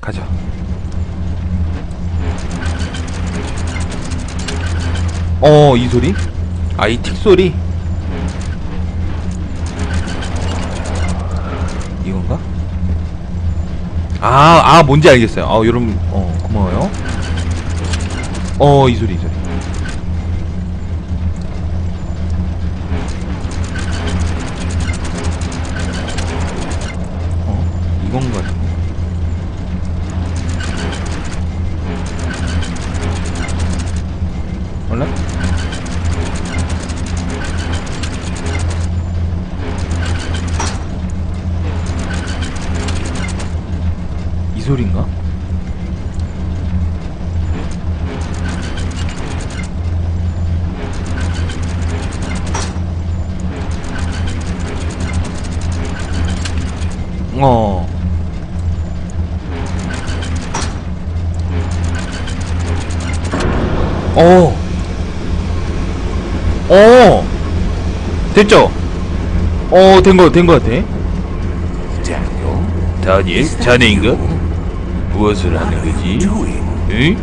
가자. 어, 이 소리? 아, 이 틱 소리? 이건가? 아, 아, 뭔지 알겠어요. 아, 여러분, 어, 고마워요. 어, 이 소리, 이소 됐죠? 어, 된 거, 된 거 같아. 다니엘, 자네인가? 무엇을 하는 거지? 응?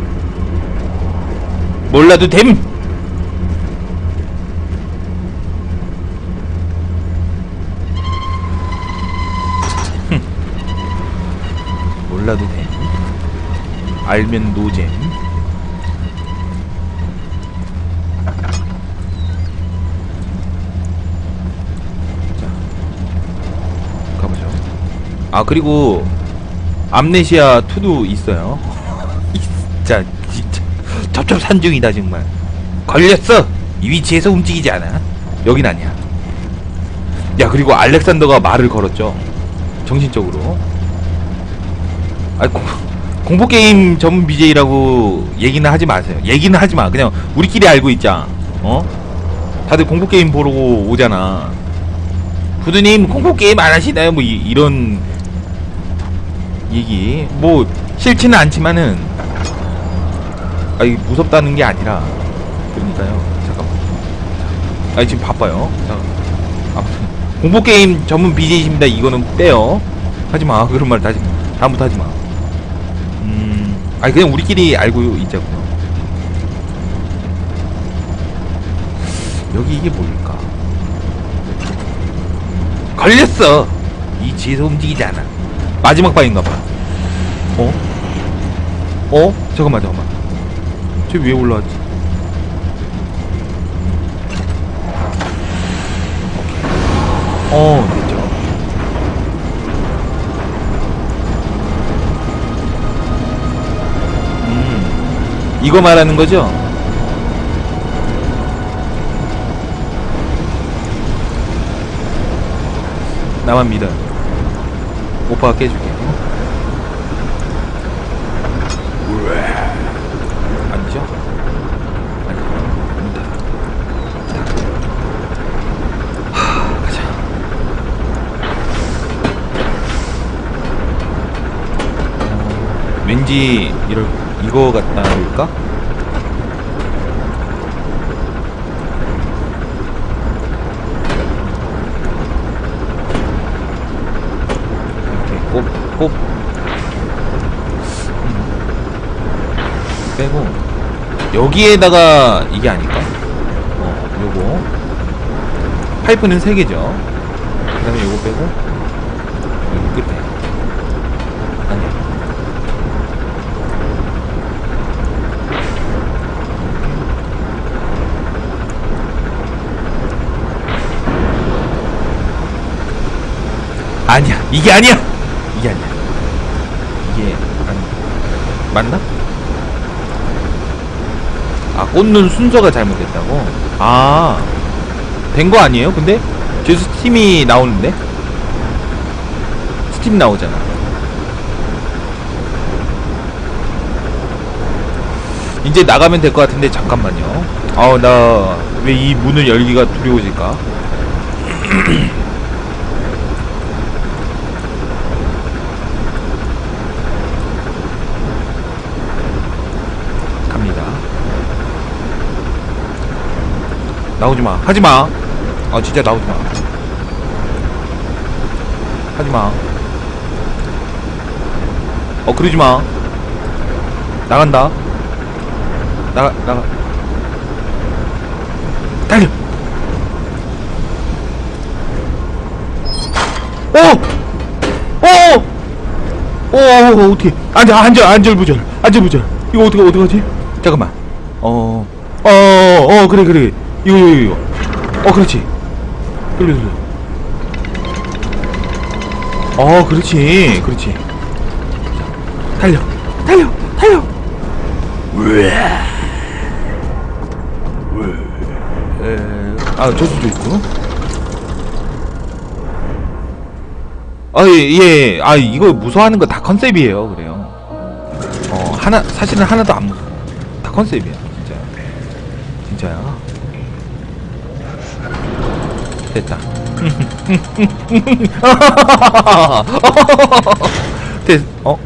몰라도 됨! 흠. 몰라도 됨. 알면 노잼. 아 그리고 암네시아 2도 있어요. 진짜 진짜 첩첩산중이다 정말. 걸렸어. 이 위치에서 움직이지 않아. 여긴 아니야. 야 그리고 알렉산더가 말을 걸었죠. 정신적으로. 아 공, 공포 게임 전문 BJ라고 얘기는 하지 마세요. 얘기는 하지 마. 그냥 우리끼리 알고 있자. 어? 다들 공포 게임 보러 오잖아. 부두님 공포 게임 안 하시나요? 뭐 이, 런 얘기. 뭐 싫지는 않지만은 아이 무섭다는 게 아니라 그러니까요. 잠깐만. 아 지금 바빠요. 자 아무튼. 공포 게임 전문 BJ십니다. 이거는 빼요. 하지마. 그런 말 다시 다음부터 하지마. 음 아니 그냥 우리끼리 알고 있자고요. 여기 이게 뭘까? 걸렸어. 이 지에서 움직이지 않아. 마지막 방인가봐. 어? 어? 잠깐만 잠깐만. 저 위에 올라왔지. 어 됐죠. 음 이거 말하는 거죠? 나만 믿어. 오빠가 깨줄게. 아니죠? 닫아. 하, 가자. 어, 왠지 이럴 이거 같다니까? 이렇게 꼽, 꼽. 음. 빼고, 여기에다가 이게 아닐까? 어, 요거. 파이프는 3개죠. 그 다음에 요거 빼고, 여기 끝에. 아니야. 아니야 이게 아니야 이게 아니야 이게 아니 맞나? 아 꽂는 순서가 잘못됐다고? 아 된 거 아니에요? 근데 제 스팀이 나오는데 스팀 나오잖아 이제 나가면 될 것 같은데 잠깐만요 아나 왜 이 문을 열기가 두려워질까 갑니다. 나오지 마. 하지 마. 아 진짜 나오지 마. 하지 마. 어 그러지 마. 나간다. 나가 나가. 달려. 오! 오! 오, 어떻게? 안절, 안절, 안절부절, 안절부절. 이거 어떻게 어떡하지? 잠깐만. 어, 어, 어, 그래, 그래. 이거, 이거, 이거. 어, 그렇지. 돌려, 돌려. 어, 그렇지, 그렇지. 자, 달려, 달려, 달려. 에, 아, 저수도 있고. 아, 예, 예. 아, 이거 무서워하는 거 다 컨셉이에요. 그래요. 어, 하나, 사실은 하나도 안 무서워. 다 컨셉이야. 진짜. 진짜야. 됐다. 됐, 어?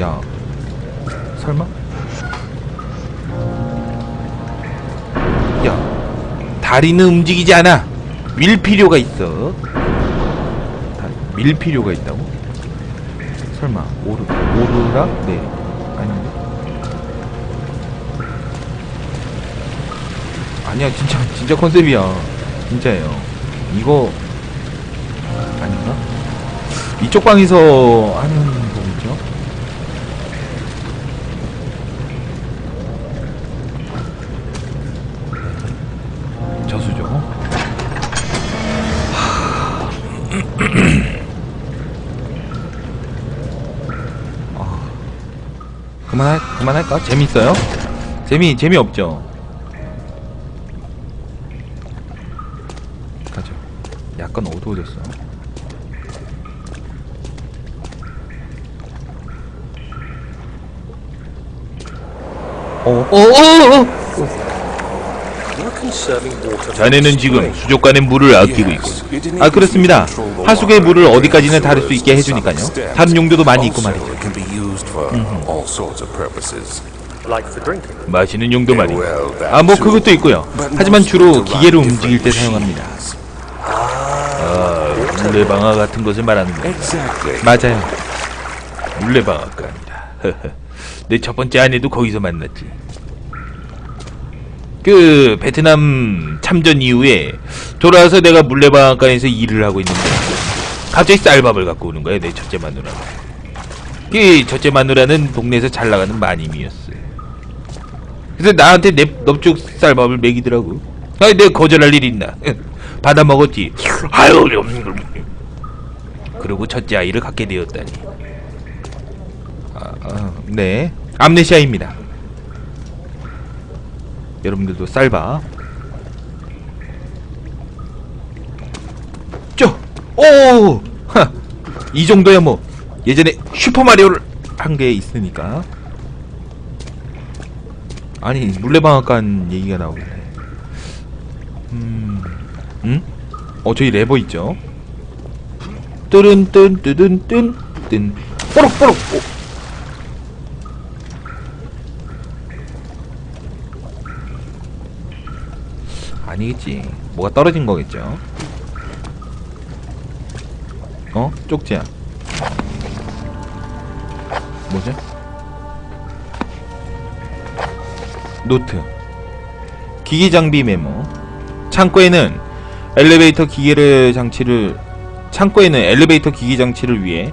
야. 설마? 야. 다리는 움직이지 않아. 밀 필요가 있어. 다- 밀 필요가 있다고? 설마 오르 오르락? 네 아니야 진짜 진짜 컨셉이야 진짜예요 이거 아닌가? 이쪽 방에서 하는 거겠죠? 저수죠 그만할 그만할까? 재밌어요? 재미 재미 없죠. 가죠. 약간 어두워졌어. 어, 어, 어, 어. 자네는 지금 수족관의 물을 아끼고 있고. 아 그렇습니다. 하수구의 물을 어디까지나 다룰 수 있게 해주니까요. 다른 용도도 많이 있고 말이죠. 마시는 용도 말이죠. 아뭐 그것도 있고요. 하지만 주로 기계를 움직일 때 사용합니다. 아 물레방아 같은 것을 말하는 거예요. 맞아요. 물레방앗간이다. 내 첫 번째 아내도 거기서 만났지. 그 베트남 참전 이후에 돌아와서 내가 물레방앗간에서 일을 하고 있는데 갑자기 쌀밥을 갖고 오는 거야 내 첫째 마누라가. 그 첫째 마누라는 동네에서 잘 나가는 마님이었어요. 그래서 나한테 내 넙죽 쌀밥을 먹이더라고. 아니 내가 거절할 일 있나? 받아 먹었지. 아유, 그리고 첫째 아이를 갖게 되었다니. 아, 아, 네. 암네시아입니다. 여러분들도 쌀밥. 쪼! 오! 하! 이 정도야 뭐. 예전에 슈퍼마리오를 한 게 있으니까. 아니, 물레방앗간 얘기가 나오네. 음, 응? 어, 저기 레버 있죠? 뜨른, 뜬, 뜨든, 뜬, 뜬. 뽀록, 뽀록! 오. 아니겠지. 뭐가 떨어진 거겠죠? 어? 쪽지야. 뭐지? 노트. 기기 장비 메모. 창고에는 엘리베이터 기계를 장치를 창고에는 엘리베이터 기기 장치를 위해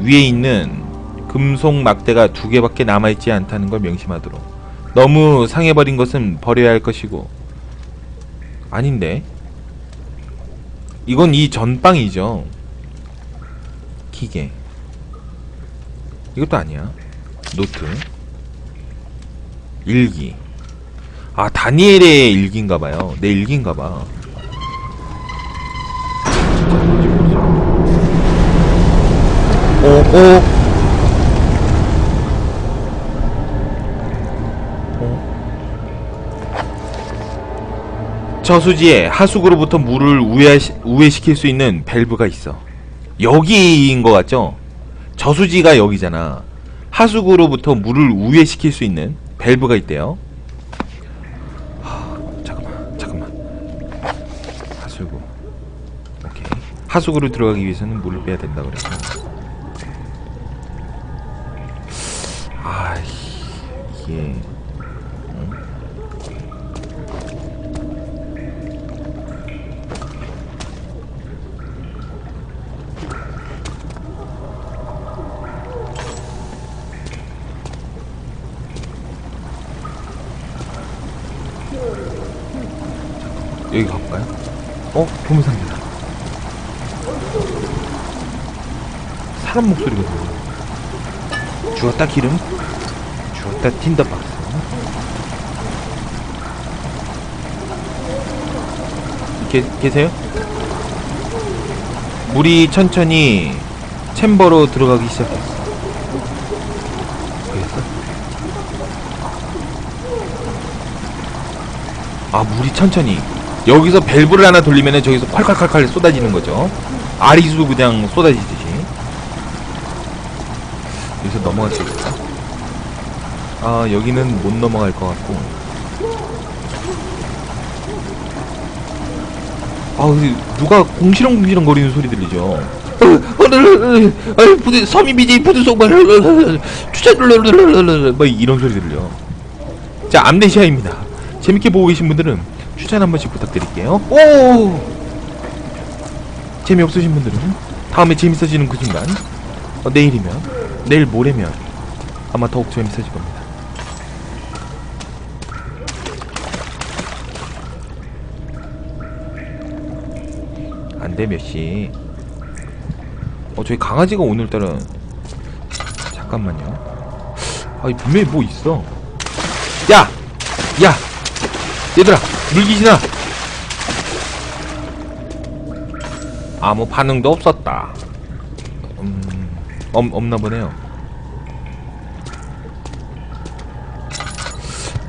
위에 있는 금속 막대가 두 개밖에 남아 있지 않다는 걸 명심하도록. 너무 상해버린 것은 버려야 할 것이고. 아닌데. 이건 이 전빵이죠. 기계. 이것도 아니야. 노트. 일기. 아, 다니엘의 일기인가봐요. 내 일기인가봐. 오, 오. 저수지에 하수구로부터 물을 우회, 시킬수 있는 밸브가 있어. 여기인 것 같죠? 저수지가 여기잖아. 하수구로부터 물을 우회시킬 수 있는 밸브가 있대요. 하, 잠깐만 잠깐만. 하수구. 오케이. 하수구로 들어가기 위해서는 물을 빼야 된다 그래서. 아 이게 보물상자다. 사람 목소리가 들려 주었다 기름 주었다 틴더박스. 계, 계세요? 물이 천천히 챔버로 들어가기 시작했어. 그랬어? 아 물이 천천히 여기서 밸브를 하나 돌리면은 저기서 콸콸콸콸 쏟아지는 거죠. 아리수 그냥 쏟아지듯이. 여기서 넘어갈 수 있을까? 아 여기는 못 넘어갈 것 같고. 아 근데 누가 공시렁공시렁 거리는 소리 들리죠? 어, 어, 부드 섬이 BJ 부드송발. 추천 뭐 이런 소리 들려 자 암네시아입니다 재밌게 보고 계신 분들은 추천 한 번씩 부탁드릴게요. 오! 재미없으신 분들은 다음에 재밌어지는 그 순간 어, 내일이면 내일 모레면 아마 더욱 재밌어질 겁니다. 안 돼 몇 시? 어 저기 강아지가 오늘따라 잠깐만요. 아이 분명히 뭐 있어. 야! 야! 얘들아 물귀신아. 아무 반응도 없었다. 음... 없, 없나 보네요.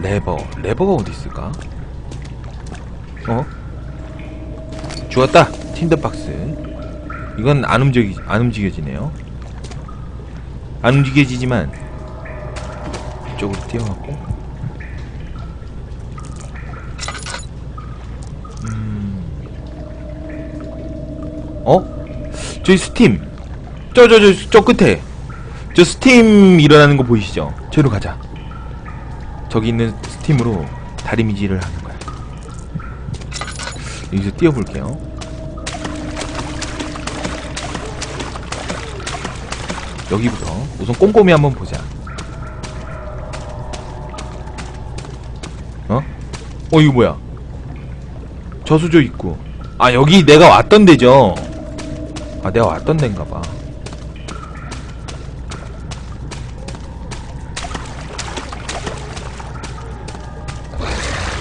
레버 레버가 어디 있을까? 어? 주었다. 틴더박스. 이건 안 움직이 안 움직여지네요. 안 움직여지지만 이쪽으로 뛰어가고 어? 저기 스팀. 저 저 저 저 끝에. 저 스팀 일어나는 거 보이시죠? 저기로 가자. 저기 있는 스팀으로 다리미질을 하는 거야. 여기서 뛰어볼게요. 여기부터 우선 꼼꼼히 한번 보자. 어? 어 이거 뭐야? 저수조 있고 아 여기 내가 왔던 데죠 아 내가 왔던 데인가 봐.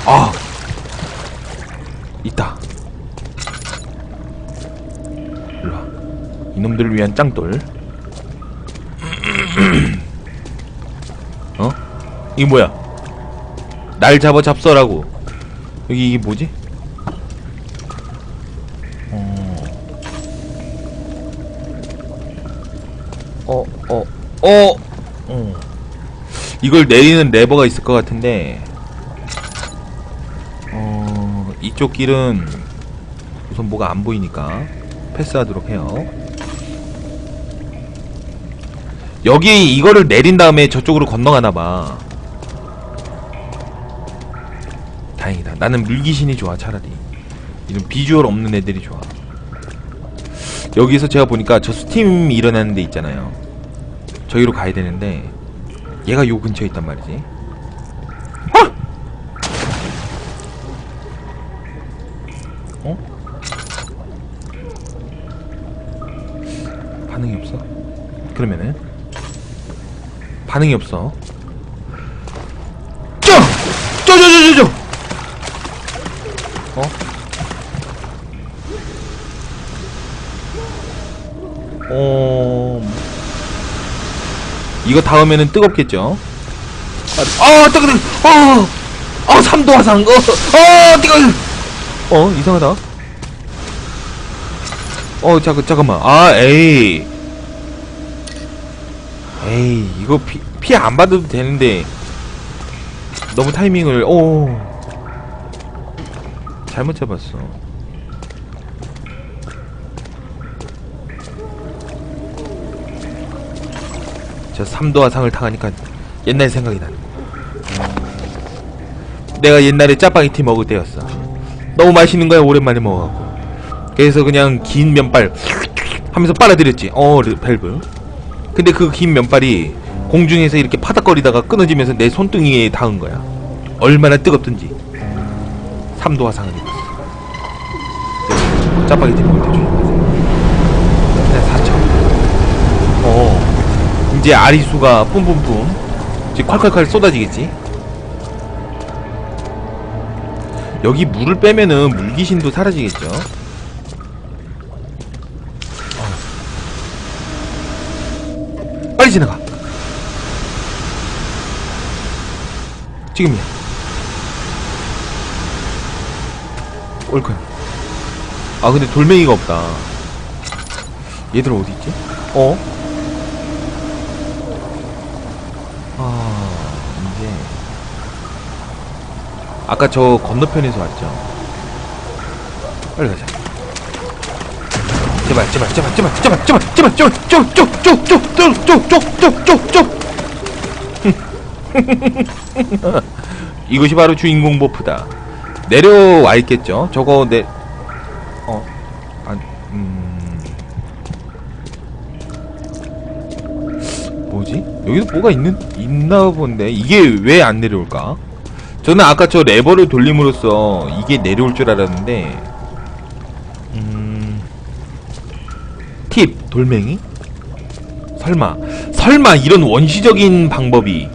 아! 있다. 일로와. 이놈들을 위한 짱돌. 어? 이게 뭐야? 날 잡아 잡서라고. 여기 이게 뭐지? 어, 어, 어. 이걸 내리는 레버가 있을 것 같은데, 어, 이쪽 길은 우선 뭐가 안 보이니까 패스하도록 해요. 여기 이거를 내린 다음에 저쪽으로 건너가나봐. 다행이다. 나는 물귀신이 좋아, 차라리. 이런 비주얼 없는 애들이 좋아. 여기서 제가 보니까 저 스팀 일어나는 데 있잖아요. 저기로 가야 되는데 얘가 요 근처에 있단 말이지. 아! 어? 반응이 없어? 그러면은 반응이 없어. 쩌! 쩌쩌쩌쩌쩌! 어? 어... 이거 닿으면은 뜨겁겠죠? 아, 아 뜨거, 뜨거, 어, 어, 삼도 화상, 어, 어, 뜨거, 어, 이상하다. 어, 잠깐, 잠깐만, 아, 에이, 에이, 이거 피, 피해 안 받아도 되는데. 너무 타이밍을, 오, 잘못 잡았어. 저 삼도화상을 당하니까 옛날 생각이 나는 거. 내가 옛날에 짜파게티 먹을 때였어. 너무 맛있는 거야 오랜만에 먹어갖고. 그래서 그냥 긴 면발 하면서 빨아들였지. 어 르- 밸브. 근데 그 긴 면발이 공중에서 이렇게 파닥거리다가 끊어지면서 내 손등이에 닿은 거야. 얼마나 뜨겁든지. 3도 화상을 입었어. 짜파게티 먹을 때 조심하세요. 네, 4천. 어. 이제 아리수가 뿜뿜뿜. 이제 콸콸콸 쏟아지겠지. 여기 물을 빼면은 물귀신도 사라지겠죠. 어. 빨리 지나가. 지금이야. 올 거야. 아 근데 돌멩이가 없다. 얘들 어디 있지? 어? 아 이제 아까 저 건너편에서 왔죠. 빨리 가자. 제발 제발 제발 제발 제발 제발 제발 제발 쭉쭉쭉쭉쭉쭉쭉쭉쭉쭉 이것이 바로 주인공 버프다. 내려와 있겠죠? 저거 내 어, 안, 음. 뭐지? 여기도 뭐가 있는, 있나 본데? 이게 왜 안 내려올까? 저는 아까 저 레버를 돌림으로써 이게 내려올 줄 알았는데, 음. 팁, 돌멩이? 설마, 설마 이런 원시적인 방법이.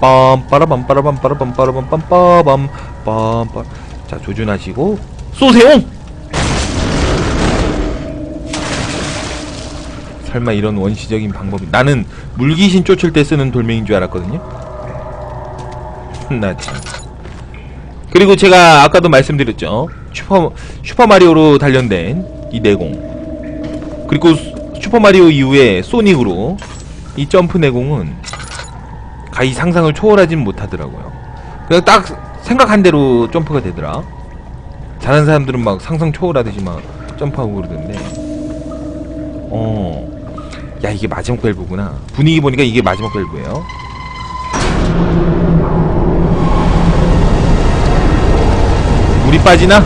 빰 빠라밤 빠라밤 빠라밤 빠라밤 빰빠밤 빰빠 자 조준하시고. 쏘세요 설마 이런 원시적인 방법이 나는 물귀신 쫓을 때 쓰는 돌멩이인 줄 알았거든요 나 참 그리고 제가 아까도 말씀드렸죠 슈퍼 슈퍼마리오로 단련된 이 내공 그리고 수- 슈퍼마리오 이후에 소닉으로 이 점프 내공은 가히 상상을 초월하진 못하더라고요. 그냥 딱 생각한 대로 점프가 되더라. 잘하는 사람들은 막 상상 초월하듯이 막 점프하고 그러던데. 어. 야, 이게 마지막 밸브구나. 분위기 보니까 이게 마지막 밸브예요. 물이 빠지나?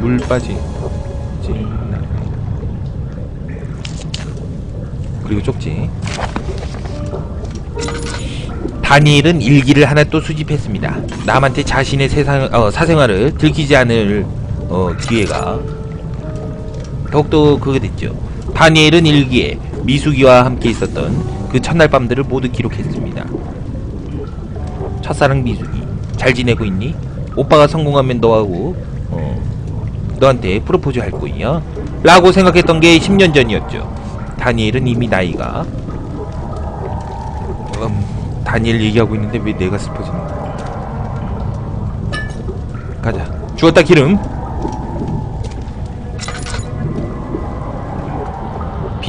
물 빠지. 그리고 쪽지. 다니엘은 일기를 하나 또 수집했습니다. 남한테 자신의 세상, 어, 사생활을 들키지 않을 어, 기회가 더욱더 그게 됐죠. 다니엘은 일기에 미숙이와 함께 있었던 그 첫날 밤들을 모두 기록했습니다. 첫사랑 미숙이 잘 지내고 있니? 오빠가 성공하면 너하고 어, 너한테 프로포즈 할 거야. 라고 생각했던 게 10년 전이었죠. 다니엘은 이미 나이가 음, 다니엘 얘기하고 있는데 왜 내가 슬퍼지는 거야? 가자. 주었다 기름.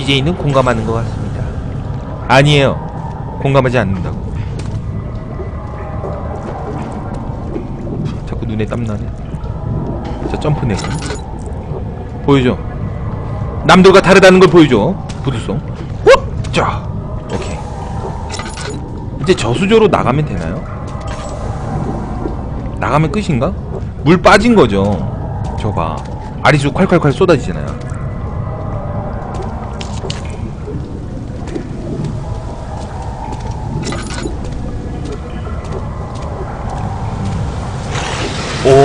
BJ는 공감하는 것 같습니다. 아니에요. 공감하지 않는다고. 자꾸 눈에 땀 나네. 자 점프 내고 보여줘. 남들과 다르다는 걸 보여줘. 부두송. 후! 자. 오케이. 이제 저수조로 나가면 되나요? 나가면 끝인가? 물 빠진 거죠. 저 봐. 아리수 콸콸콸 쏟아지잖아요.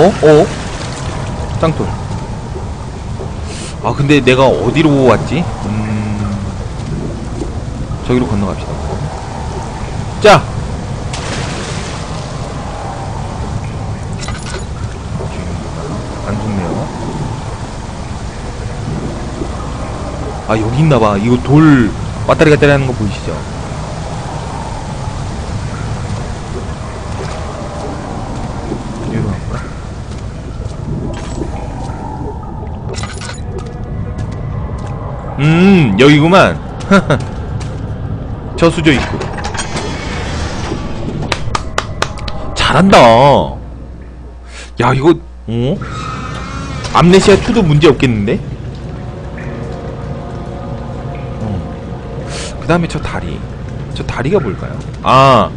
어? 어? 짱돌. 아 근데 내가 어디로 왔지? 음... 저기로 건너갑시다. 자. 안 좋네요. 아 여기 있나봐. 이거 돌 왔다리 갔다리 하는 거 보이시죠? 여기로 갈까? 음 여기구만. 저수조 있고. 잘한다. 야 이거 어? 암네시아 2도 문제 없겠는데? 그 다음에 저 다리. 저 다리가 뭘까요? 아,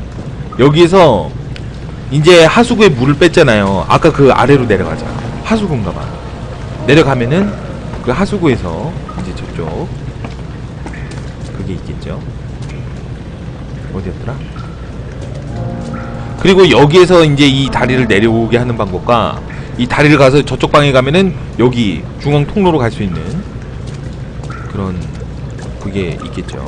여기에서 이제 하수구에 물을 뺐잖아요. 아까 그 아래로 내려가자. 하수구인가 봐. 내려가면은 그 하수구에서 이제 저쪽 그게 있겠죠. 어디였더라? 그리고 여기에서 이제 이 다리를 내려오게 하는 방법과 이 다리를 가서 저쪽 방에 가면은 여기 중앙 통로로 갈 수 있는 그런 그게 있겠죠.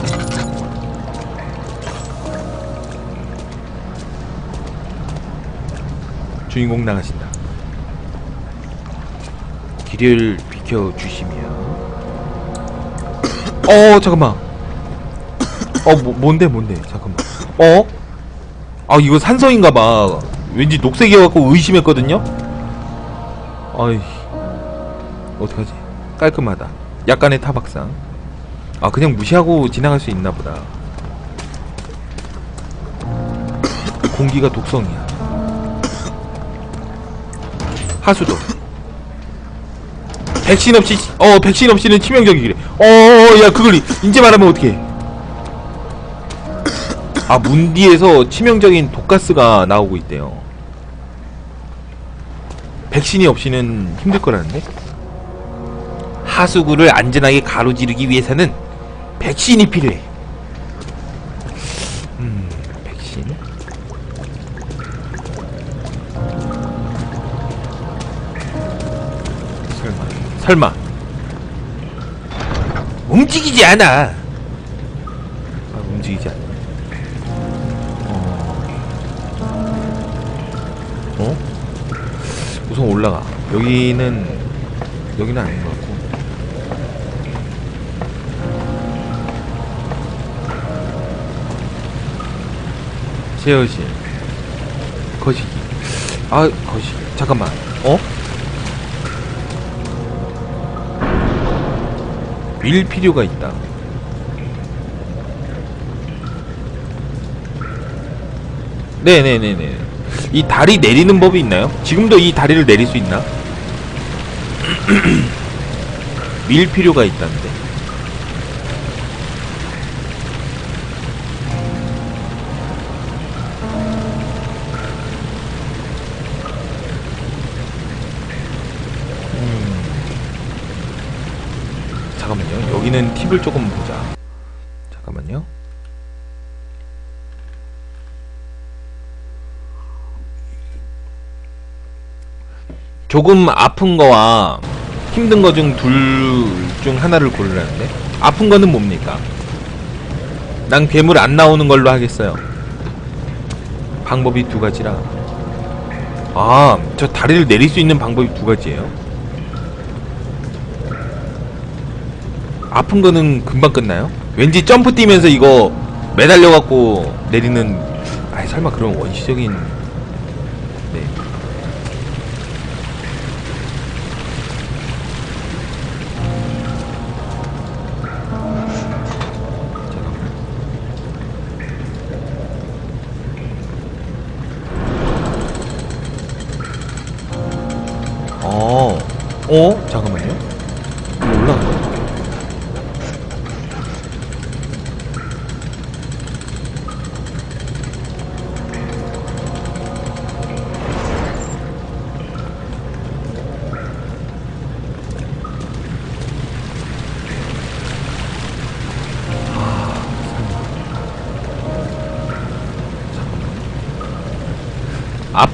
주인공 나가신다. 길을 비켜 주시면. 어 잠깐만. 어 뭐, 뭔데 뭔데 잠깐만. 어? 아 이거 산성인가봐. 왠지 녹색이어갖고 의심했거든요. 아이 어떡하지? 깔끔하다. 약간의 타박상. 아 그냥 무시하고 지나갈 수 있나 보다. 공기가 독성이야. 하수도. 백신 없이 어 백신 없이는 치명적이래. 어야 그걸 이- 이제 말하면 어떡해? 아 문디에서 치명적인 독가스가 나오고 있대요. 백신이 없이는 힘들 거라는데? 하수구를 안전하게 가로지르기 위해서는 백신이 필요해. 음, 백신. 설마, 설마. 움직이지 않아. 아, 움직이지 않네. 어? 우선 올라가. 여기는 여기는 아닌 것 같고. 제어실. 거시기. 아, 거시기. 잠깐만. 어? 밀 필요가 있다. 네네네네. 이 다리 내리는 법이 있나요? 지금도 이 다리를 내릴 수 있나? 밀 필요가 있다는데. 음. 잠깐만요. 여기는 팁을 조금 보자. 잠깐만요. 조금 아픈 거와 힘든 거 중 둘 중 하나를 고르라는데 아픈 거는 뭡니까? 난 괴물 안 나오는 걸로 하겠어요. 방법이 두 가지라. 아, 저 다리를 내릴 수 있는 방법이 두 가지예요. 아픈 거는 금방 끝나요? 왠지 점프 뛰면서 이거 매달려 갖고 내리는 아이 설마 그런 원시적인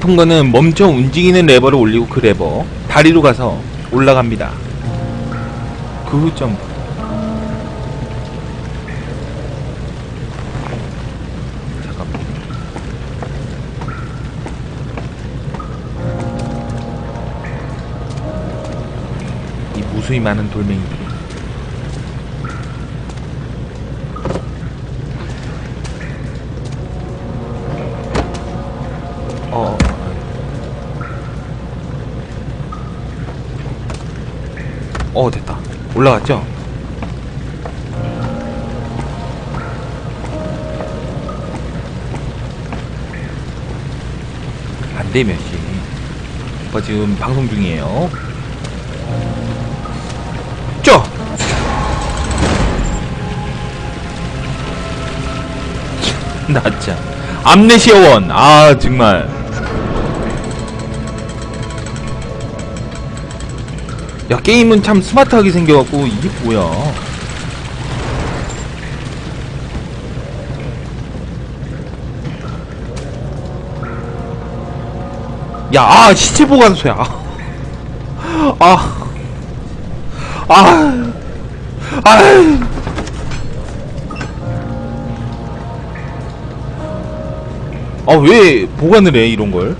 아픈 거는 멈춰 움직이는 레버를 올리고 그 레버 다리로 가서 올라갑니다. 그 후 점프. 잠깐만. 이 무수히 많은 돌멩이들 올라갔죠? 안 되면 씨. 오빠 지금 방송 중이에요. 쪼! 나 진짜 암네시아원 아 정말 야 게임은 참 스마트하게 생겨갖고 이게 뭐야 야, 아, 시체 보관소야. 아, 아, 아, 아, 왜 보관을 해, 이런 걸?